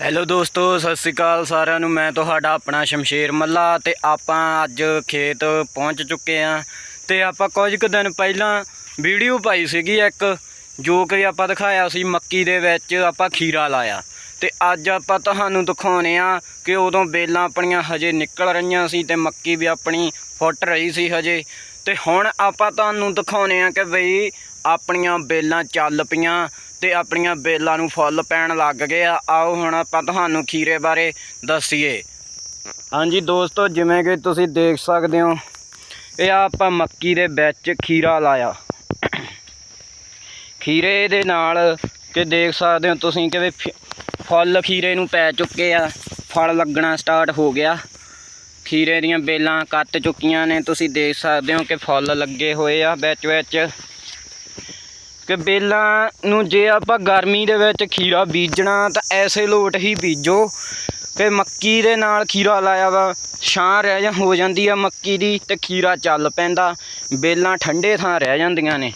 Hello ਦੋਸਤੋ, ਸਤਿ ਸ੍ਰੀ ਅਕਾਲ ਸਾਰਿਆਂ ਨੂੰ। ਮੈਂ ਤੁਹਾਡਾ ਆਪਣਾ ਸ਼ਮਸ਼ੇਰ ਮੱਲਾ ਤੇ ਆਪਾਂ ਅੱਜ ਖੇਤ ਪਹੁੰਚ ਚੁੱਕੇ ਆਂ ਤੇ ਆਪਾਂ ਕੁਝ ਕੁ ਦਿਨ ਪਹਿਲਾਂ ਵੀਡੀਓ ਪਾਈ ਸੀਗੀ ਇੱਕ, ਜੋ ਕਿ ਆਪਾਂ ਦਿਖਾਇਆ ਸੀ ਮੱਕੀ ਦੇ ਵਿੱਚ ਆਪਾਂ ਖੀਰਾ ਲਾਇਆ। ਤੇ ਅੱਜ ਆਪਾਂ ਤੁਹਾਨੂੰ ਦਿਖਾਉਨੇ ਆ ਕਿ ਉਦੋਂ ਬੇਲਾਂ ਆਪਣੀਆਂ ਹਜੇ ਨਿਕਲ ਰਹੀਆਂ ਸੀ ਤੇ ਮੱਕੀ ਵੀ ਆਪਣੀ ਫੁੱਟ ਰਹੀ ਸੀ ਹਜੇ। ਤੇ ਹੁਣ ਆਪਾਂ ਤੁਹਾਨੂੰ ਦਿਖਾਉਨੇ ਆ ਕਿ ਬਈ ਆਪਣੀਆਂ ਬੇਲਾਂ ਚੱਲ ਪਈਆਂ ਤੇ ਆਪਣੀਆਂ ਬੇਲਾਂ ਨੂੰ ਫੁੱਲ ਪੈਣ ਲੱਗ ਗਏ ਆ। ਆਓ ਹੁਣ ਆਪਾਂ ਤੁਹਾਨੂੰ ਖੀਰੇ ਬਾਰੇ ਦੱਸੀਏ। ਹਾਂਜੀ ਦੋਸਤੋ, ਜਿਵੇਂ ਕਿ ਤੁਸੀਂ ਦੇਖ ਸਕਦੇ ਹੋ, ਇਹ ਆ ਆਪਾਂ ਮੱਕੀ ਦੇ ਵਿੱਚ ਖੀਰਾ ਲਾਇਆ। ਖੀਰੇ ਦੇ ਨਾਲ ਕਿ ਦੇਖ ਸਕਦੇ ਹੋ ਤੁਸੀਂ ਕਿ ਵੀ ਫ- ਫੁੱਲ ਖੀਰੇ ਨੂੰ ਪੈ ਚੁੱਕੇ ਆ। ਫਲ ਲੱਗਣਾ ਸਟਾਰਟ ਹੋ ਗਿਆ। ਖੀਰੇ ਦੀਆਂ ਬੇਲਾਂ ਕੱਟ ਚੁੱਕੀਆਂ ਨੇ। ਤੁਸੀਂ ਦੇਖ ਸਕਦੇ ਹੋ ਕਿ ਫੁੱਲ ਲੱਗੇ ਹੋਏ ਆ ਵਿੱਚ ਵਿੱਚ। ਕਿ ਬੇਲਾਂ ਨੂੰ ਜੇ ਆਪਾਂ ਗਰਮੀ ਦੇ ਵਿੱਚ ਖੀਰਾ ਬੀਜਣਾ ਤਾਂ ਐਸੇ ਲੋਟ ਹੀ ਬੀਜੋ ਕਿ ਮੱਕੀ ਦੇ ਨਾਲ ਖੀਰਾ ਲਾਇਆ ਵਾ, ਛਾਂ ਰਹਿ ਜਾਂ ਹੋ ਜਾਂਦੀ ਆ ਮੱਕੀ ਦੀ ਤੇ ਖੀਰਾ ਚੱਲ ਪੈਂਦਾ। ਬੇਲਾਂ ਠੰਡੇ ਥਾਂ ਰਹਿ ਜਾਂਦੀਆਂ ਨੇ।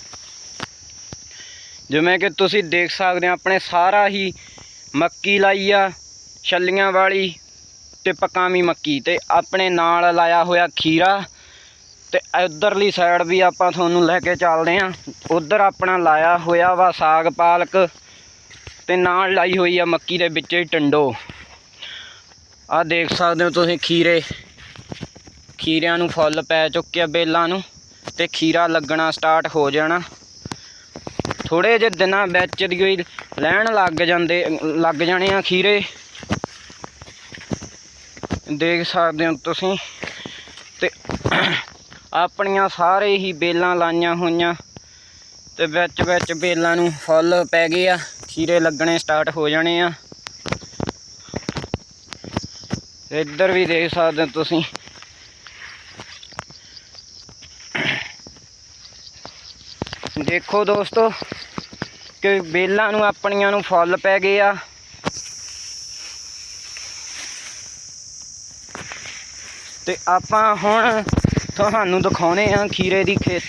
ਜਿਵੇਂ ਕਿ ਤੁਸੀਂ ਦੇਖ ਸਕਦੇ ਹੋ ਆਪਣੇ ਸਾਰਾ ਹੀ ਮੱਕੀ ਲਾਈ ਆ, ਛੱਲੀਆਂ ਵਾਲੀ ਤੇ ਪਕਾਵੀਂ ਮੱਕੀ ਤੇ ਆਪਣੇ ਨਾਲ ਲਾਇਆ ਹੋਇਆ ਖੀਰਾ। ਤੇ ਇਧਰਲੀ ਸਾਈਡ ਵੀ ਆਪਾਂ ਤੁਹਾਨੂੰ ਲੈ ਕੇ ਚੱਲਦੇ ਆਂ। ਉਧਰ ਆਪਣਾ ਲਾਇਆ ਹੋਇਆ ਵਾ ਸਾਗ ਪਾਲਕ ਤੇ ਨਾਲ ਲਾਈ ਹੋਈ ਆ ਮੱਕੀ ਦੇ ਵਿੱਚ ਹੀ ਟੰਡੋ। ਆ ਦੇਖ ਸਕਦੇ ਹੋ ਤੁਸੀਂ ਖੀਰੇ। ਖੀਰਿਆਂ ਨੂੰ ਫੁੱਲ ਪੈ ਚੁੱਕੇ ਆ ਬੇਲਾਂ ਨੂੰ ਤੇ ਖੀਰਾ ਲੱਗਣਾ ਸਟਾਰਟ ਹੋ ਜਾਣਾ। ਥੋੜੇ ਜਿਹੇ ਦਿਨਾਂ ਵਿੱਚ ਦੀ ਹੋਈ ਲੈਣ ਲੱਗ ਜਾਂਦੇ, ਲੱਗ ਜਾਣੇ ਆ ਖੀਰੇ। ਦੇਖ ਸਕਦੇ ਹੋ ਤੁਸੀਂ ਤੇ ਆਪਣੀਆਂ ਸਾਰੇ ਹੀ ਬੇਲਾਂ ਲਾਈਆਂ ਹੋਈਆਂ ਤੇ ਵਿੱਚ ਵਿੱਚ ਬੇਲਾਂ ਨੂੰ ਫੁੱਲ ਪੈ ਗਏ ਆ, ਖੀਰੇ ਲੱਗਣੇ ਸਟਾਰਟ ਹੋ ਜਾਣੇ ਆ। ਇੱਧਰ ਵੀ ਦੇਖ ਸਕਦੇ ਹੋ ਤੁਸੀਂ। ਦੇਖੋ ਦੋਸਤੋ ਕਿ ਬੇਲਾਂ ਨੂੰ ਆਪਣੀਆਂ ਨੂੰ ਫੁੱਲ ਪੈ ਗਏ ਆ। ਤੇ ਆਪਾਂ ਹੁਣ ਤੁਹਾਨੂੰ ਦਿਖਾਉਨੇ ਆ ਖੀਰੇ ਦੀ ਖੇਤ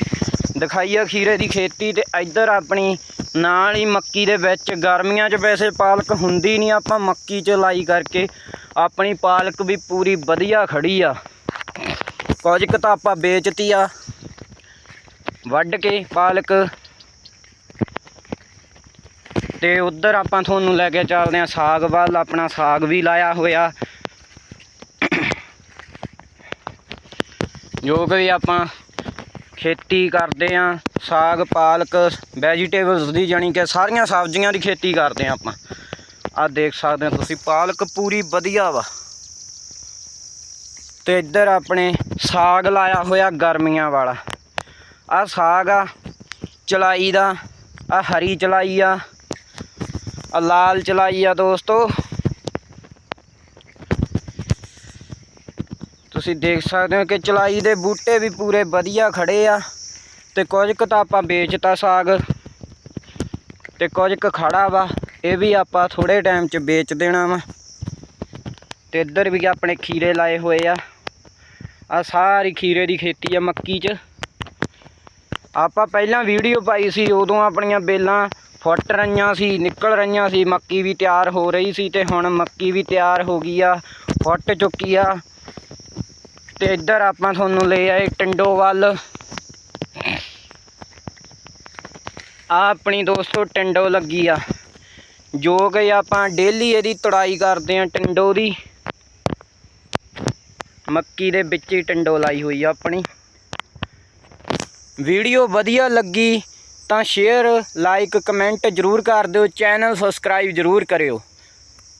ਦਿਖਾਈ ਆ ਖੀਰੇ ਦੀ ਖੇਤੀ ਤੇ ਇੱਧਰ ਆਪਣੀ ਨਾਲ ਹੀ ਮੱਕੀ ਦੇ ਵਿੱਚ, ਗਰਮੀਆਂ 'ਚ ਵੈਸੇ ਪਾਲਕ ਹੁੰਦੀ ਨਹੀਂ, ਆਪਾਂ ਮੱਕੀ 'ਚ ਲਾਈ ਕਰਕੇ ਆਪਣੀ ਪਾਲਕ ਵੀ ਪੂਰੀ ਵਧੀਆ ਖੜੀ ਆ। ਕੁਝ ਕੁ ਤਾਂ ਆਪਾਂ ਵੇਚਤੀ ਆ, ਵੱਢ ਕੇ ਪਾਲਕ। ਤੇ ਉਧਰ ਆਪਾਂ ਤੁਹਾਨੂੰ ਲੈ ਕੇ ਚੱਲਦੇ ਆ ਸਾਗ ਵੱਲ, ਆਪਣਾ ਸਾਗ ਵੀ ਲਾਇਆ ਹੋਇਆ। ਜੋ ਕਿ ਆਪਾਂ ਖੇਤੀ ਕਰਦੇ ਆ, ਸਾਗ, ਪਾਲਕ ਵੈਜੀਟੇਬਲਸ ਦੀ ਜਾਣੀ ਕਿ ਸਾਰੀਆਂ ਸਬਜ਼ੀਆਂ ਦੀ ਖੇਤੀ ਕਰਦੇ ਆ ਆਪਾਂ। ਆ ਦੇਖ ਸਕਦੇ ਹੋ ਤੁਸੀਂ, ਪਾਲਕ ਪੂਰੀ ਵਧੀਆ ਵਾ। ਤੇ ਇੱਧਰ ਆਪਣੇ ਸਾਗ ਲਾਇਆ ਹੋਇਆ ਗਰਮੀਆਂ ਵਾਲਾ। ਆ ਸਾਗ ਆ, ਚਲਾਈ ਦਾ ਆ ਹਰੀ ਚਲਾਈ ਆ ਆ ਲਾਲ ਚਲਾਈ ਆ ਦੋਸਤੋ। ਤੁਸੀਂ ਦੇਖ ਸਕਦੇ ਹੋ ਕਿ ਚਲਾਈ ਦੇ ਬੂਟੇ ਵੀ ਪੂਰੇ ਵਧੀਆ ਖੜੇ ਆ। ਤੇ ਕੁਝ ਕੁ ਤਾਂ ਆਪਾਂ ਵੇਚਤਾ ਸਾਗ, ਤੇ ਕੁਝ ਕੁ ਖੜਾ ਵਾ, ਇਹ ਵੀ ਆਪਾਂ ਥੋੜੇ ਟਾਈਮ 'ਚ ਵੇਚ ਦੇਣਾ ਵਾ। ਤੇ ਇੱਧਰ ਵੀ ਆਪਣੇ ਖੀਰੇ ਲਾਏ ਹੋਏ ਆ। ਆ ਸਾਰੀ ਖੀਰੇ ਦੀ ਖੇਤੀ ਆ ਮੱਕੀ 'ਚ। ਆਪਾਂ ਪਹਿਲਾਂ ਵੀਡੀਓ ਪਾਈ ਸੀ, ਉਦੋਂ ਆਪਣੀਆਂ ਬੇਲਾਂ ਫੁੱਟ ਰਹੀਆਂ ਸੀ, ਨਿਕਲ ਰਹੀਆਂ ਸੀ, ਮੱਕੀ ਵੀ ਤਿਆਰ ਹੋ ਰਹੀ ਸੀ, ਤੇ ਹੁਣ ਮੱਕੀ ਵੀ ਤਿਆਰ ਹੋ ਗਈ ਆ, ਫੁੱਟ ਚੁੱਕੀ ਆ। ਤੇ ਇੱਧਰ ਆਪਾਂ ਤੁਹਾਨੂੰ ਲੈ ਆਏ ਟਿੰਡੋ ਵੱਲ। ਆ ਆਪਣੀ ਦੋਸਤੋ ਟਿੰਡੋ ਲੱਗੀ ਆ। ਜੋ ਕਿ ਆਪਾਂ ਡੇਲੀ ਇਹਦੀ ਤੜਾਈ ਕਰਦੇ ਆ ਟਿੰਡੋ ਦੀ। ਮੱਕੀ ਦੇ ਵਿੱਚ ਹੀ ਟਿੰਡੋ ਲਾਈ ਹੋਈ ਆ ਆਪਣੀ। ਵੀਡੀਓ ਵਧੀਆ ਲੱਗੀ ਤਾਂ ਸ਼ੇਅਰ ਲਾਈਕ ਕਮੈਂਟ ਜਰੂਰ ਕਰ ਦਿਓ। ਚੈਨਲ ਸਬਸਕ੍ਰਾਈਬ ਜਰੂਰ ਕਰਿਓ।